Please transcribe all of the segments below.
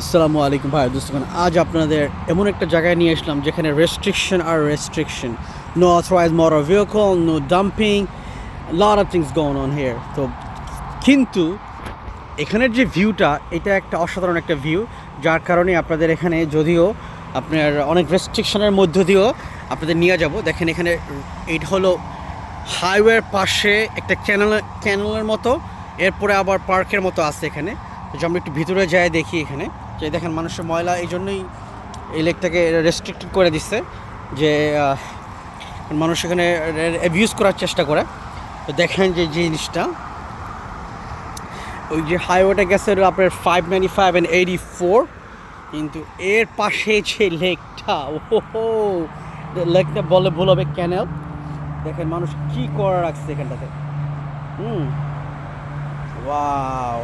আসসালামু আলাইকুম ভাই দোস্তগণ আজ আপনাদের এমন একটা জায়গায় নিয়ে আসলাম যেখানে restriction R restriction no authorize motor vehicle no dumping lot of things gone on here তো কিন্তু এখানের যে ভিউটা এটা একটা অসাধারণ একটা ভিউ যার কারণে আপনাদের এখানে যদিও আপনার অনেক রেস্ট্রিকশনের মধ্য দিয়েও আপনাদের নিয়ে যাব। দেখেন এখানে এটা হলো হাইওয়ের পাশে একটা ক্যানেল ক্যানেলের মতো, এরপরে আবার পার্কের মতো আছে এখানে। তো আমরা একটু ভিতরে যাই দেখি এখানে। যে দেখেন মানুষের ময়লা এই জন্যই এই লেকটাকে রেস্ট্রিক্টেড করে দিচ্ছে যে মানুষ এখানে অ্যাবিউজ করার চেষ্টা করে। তো দেখেন যে জিনিসটা, ওই যে হাইওয়েটা গেছে আপনার five ninety five and eighty four কিন্তু এর পাশে যে লেকটা, ওহো লেকটা বলে ভুল হবে ক্যানেল দেখেন, মানুষ কি করে রাখছে এখানটাতে। হুম ওয়াও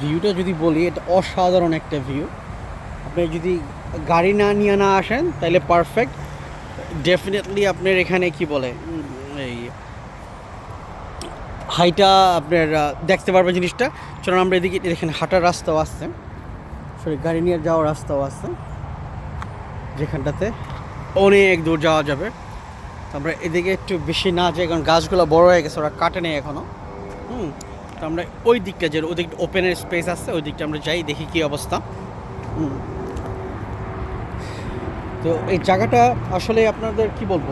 ভিউটা যদি বলি, এটা অসাধারণ একটা ভিউ আপনি যদি গাড়ি না নিয়ে না আসেন, তাহলে পারফেক্ট ডেফিনেটলি আপনার এখানে কি বলে এই হাইটা আপনার দেখতে পারবেন জিনিসটা। চলুন আমরা এদিকে দেখেন, হাঁটার রাস্তাও আসছে সরি গাড়ি নিয়ে যাওয়ার রাস্তাও আছে। যেখানটাতে অনেক দূর যাওয়া যাবে। আমরা এদিকে একটু বেশি না যাই, কারণ গাছগুলো বড় হয়ে গেছে, ওরা কাটে নেই এখনও হুম তো আমরা ওই দিকটা যে ওই দিকটা ওপেনের স্পেস আছে, ওই দিকটা আমরা যাই, দেখি কী অবস্থা। তো এই জায়গাটা আসলে আপনাদের কি বলব?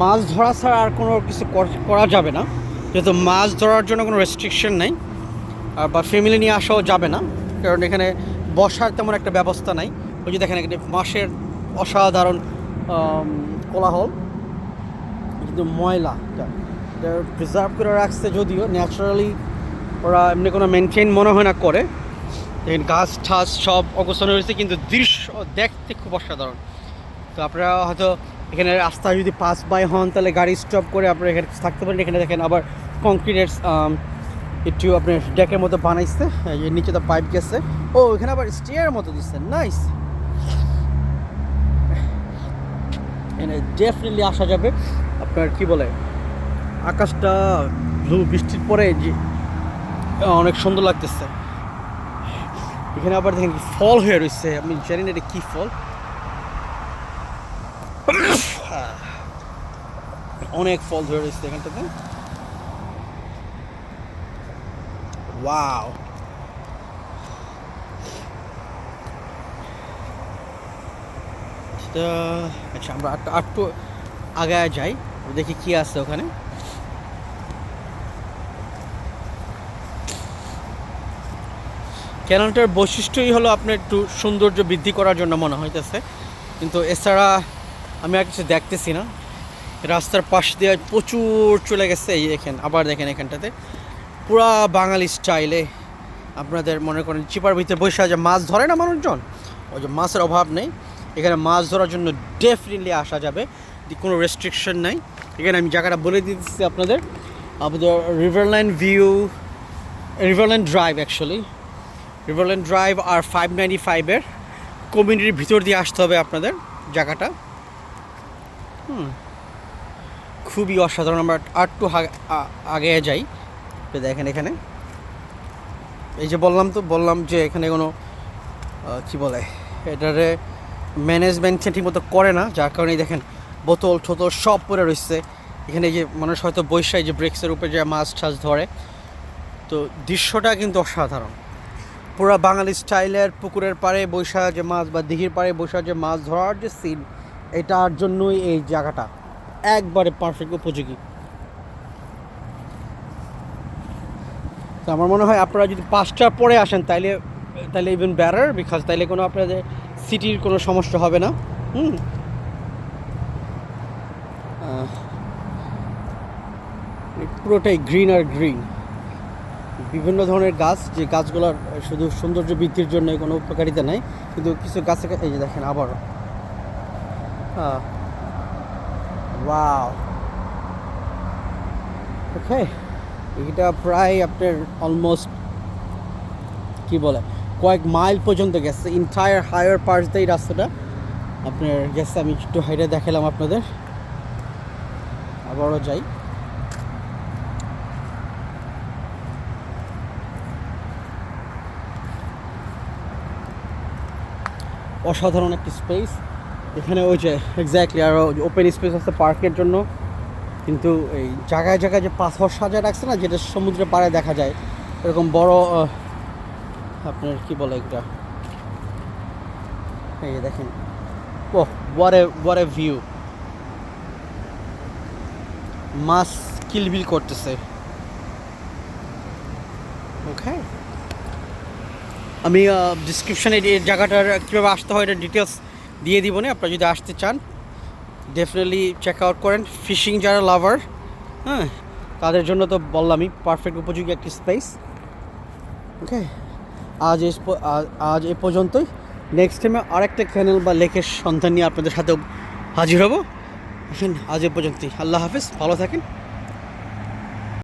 মাছ ধরা ছাড়া আর কোনো কিছু করা যাবে না। যেহেতু মাছ ধরার জন্য কোনো রেস্ট্রিকশন নেই, আর বা ফ্যামিলি নিয়ে আসাও যাবে না। কারণ এখানে বসার তেমন একটা ব্যবস্থা নাই। ওই যে দেখেন, এখানে মাসের অসাধারণ কোলাহল। কিন্তু ময়লা প্রিজার্ভ করে রাখছে যদিও ন্যাচারালি ওরা এমনি কোনো মেনটেন মনে হয় না করে। দেখেন গাছ ঠাস সব অবস্থানে রয়েছে কিন্তু দৃশ্য দেখতে খুব অসাধারণ। তো আপনারা হয়তো এখানে রাস্তায় যদি পাস বাই হন, তাহলে গাড়ি স্টপ করে আপনারা এখানে থাকতে পারেন। এখানে দেখেন আবার কংক্রিটের একটু আপনার ডেকের মতো বানাইছে। এই যে নিচে তো পাইপ গেছে। ও, এখানে আবার স্টিয়ার মতো দিচ্ছে নাইস এখানে ডেফিনেটলি আসা যাবে। আপনার কি বলে, আকাশটা ব্লু বৃষ্টির পরে যে অনেক সুন্দর লাগতেছে। এখানে আবার দেখেন ফল হয়ে রয়েছে। আমি জানি না এটা কী ফল। অনেক ফল ধরে রয়েছে এখানটাতে। ওয়াও আচ্ছা আমরা আটটু আটটু আগে যাই। দেখি কি আছে ওখানে। ক্যানেলটার বৈশিষ্ট্যই হলো আপনার একটু সৌন্দর্য বৃদ্ধি করার জন্য মনে হইতেছে। কিন্তু এছাড়া আমি আর কিছু দেখতেছি না। রাস্তার পাশ দিয়ে প্রচুর চলে গেছে এই দেখেন আবার দেখেন এখানটাতে। পুরা বাঙালি স্টাইলে আপনাদের মনে করেন চিপার ভিতরে বসে যে মাছ ধরে না মানুষজন? ওই যে মাছের অভাব নেই। এখানে মাছ ধরার জন্য ডেফিনেটলি আসা যাবে। কোনো রেস্ট্রিকশন নাই। এখানে আমি জায়গাটা বলে দিতেছি আপনাদের। আপনাদের Riverland view Riverland drive actually Riverland drive আর ফাইভ নাইনটি ফাইভের কমিউনিটির ভিতর দিয়ে আসতে হবে আপনাদের জায়গাটা। হুম। খুবই অসাধারণ, আমরা আর আটটু আগে যাই। দেখেন এখানে। এই যে বললাম তো, বললাম যে এখানে কোনো কি বলে, এটারে ম্যানেজমেন্ট ঠিক মতো করে না, যার কারণে দেখেন বোতল, ঠোতল সব পরে রয়েছে। এখানে যে মানুষ হয়তো বৈশাই যে ব্রেক্সের উপরে যে মাছ টাছ ধরে। তো দৃশ্যটা কিন্তু অসাধারণ। পুরো বাঙালি স্টাইলের পুকুরের পাড়ে বৈশা যে মাছ বা দিঘির পাড়ে বৈশা যে মাছ ধরার যে সিন এটার জন্যই এই জায়গাটা একবারে পারফেক্ট উপযোগী। তো আমার মনে হয় আপনারা যদি পাঁচটার পরে আসেন, তাইলে তাহলে ইভেন ব্যারার বিকজ তাইলে কোনো আপনাদের সিটির কোনো সমস্যা হবে না। হুম। পুরোটাই গ্রিন আর গ্রিন বিভিন্ন ধরনের গাছ, যে গাছগুলোর শুধু সৌন্দর্য বৃদ্ধির জন্য কোনো উপকারিতা নাই, কিন্তু কিছু গাছে এই যে দেখেন আবার। ওকে এটা প্রায় আপনার অলমোস্ট কি বলে, কয়েক মাইল পর্যন্ত গেছে। ইন্টায়ার হায়ার পার্স দিয়ে রাস্তাটা। আপনার গেছে আমি একটু হাইটে দেখালাম আপনাদের। আবারও যাই। অসাধারণ একটি স্পেস এখানে ওই যে এক্স্যাক্টলি আরও ওপেন স্পেস আছে পার্কের জন্য। কিন্তু এই জায়গায় জায়গায় যে পাথর সাজায় রাখছে না, যেটা সমুদ্রের পাড়ে দেখা যায়, এরকম বড় আপনার কি বলে এটা? এই দেখেন। ও what a ভিউ মাছ কিলবিল করতেছে। ওকে আমি ডিসক্রিপশানে এই জায়গাটার কীভাবে আসতে হয়, এটা ডিটেলস দিয়ে দিব না। আপনারা যদি আসতে চান ডেফিনেটলি চেক আউট করেন। ফিশিং যারা লাভার হ্যাঁ তাদের জন্য তো বললামই পারফেক্ট উপযোগী একটি স্পেস ওকে আজ আজ এ পর্যন্তই। নেক্সট টাইমে আরেকটা ক্যানেল বা লেকের সন্ধান নিয়ে আপনাদের সাথে হাজির হব। আজ এ পর্যন্তই। আল্লাহ হাফিজ, ভালো থাকেন।